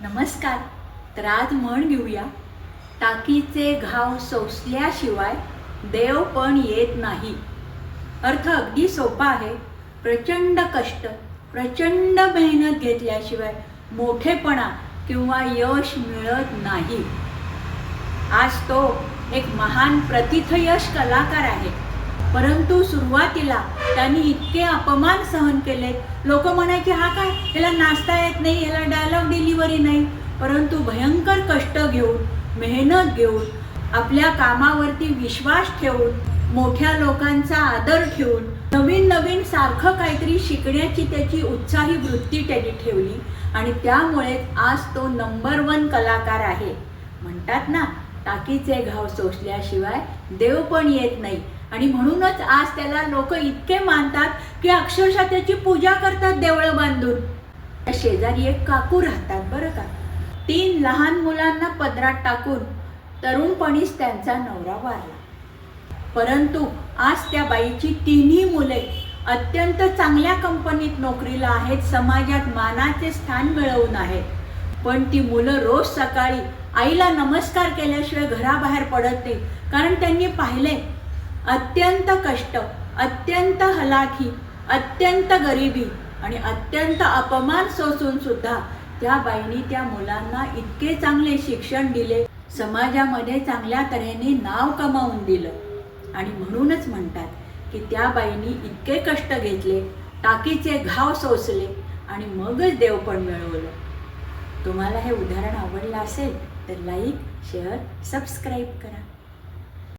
नमस्कार. तर आज म्हण घेऊया. टाकीचे घाव सोसल्याशिवाय देव पण येत नाही. अर्थ अगदी सोपा आहे. प्रचंड कष्ट प्रचंड मेहनत घेतल्याशिवाय मोठेपणा किंवा यश मिळत नाही. आज तो एक महान प्रतिथयश कलाकार आहे. परंतु सुरुवातीला त्यांनी इतके अपमान सहन केले लोक म्हणायचे हा काय? याला नाचता येत नाही याला डायलॉग डिलिव्हरी नाही. परंतु भयंकर कष्ट घेऊन मेहनत घेऊन आपल्या कामावरती विश्वास ठेवून मोठ्या लोकांचा आदर ठेवून नवीन नवीन सारखं काहीतरी शिकण्याची त्याची उत्साही वृत्ती त्यांनी ठेवली. आणि त्यामुळे आज तो नंबर वन कलाकार आहे. म्हणतात ना टाकीचे घाव सोसल्याशिवाय देव पण येत नाही. आणि म्हणूनच आज त्याला लोक इतके मानतात की अक्षरशः त्याची पूजा करतात देवळं बांधून. त्या शेजारी एक काकू राहतात बरं का? तीन लहान मुलांना पदरात टाकून तरुणपणीच त्यांचा नवरा वारला. परंतु आज त्या बाईची तिन्ही मुले अत्यंत चांगल्या कंपनीत नोकरीला आहेत समाजात मानाचे स्थान मिळवून आहेत. पण ती मुलं रोज सकाळी आईला नमस्कार केल्याशिवाय घराबाहेर पडत नाही. कारण त्यांनी पाहिले अत्यंत कष्ट अत्यंत हलाखी अत्यंत गरिबी आणि अत्यंत अपमान सोसून सुद्धा त्या बाईंनी त्या मुलांना इतके चांगले शिक्षण दिले. समाजामध्ये चांगल्या तऱ्हेने नाव कमावून दिलं. आणि म्हणूनच म्हणतात की त्या बाईंनी इतके कष्ट घेतले टाकीचे घाव सोसले आणि मगच देव पण मिळवलं. तुम्हाला हे उदाहरण आवडलं असेल तर लाईक शेअर सबस्क्राईब करा.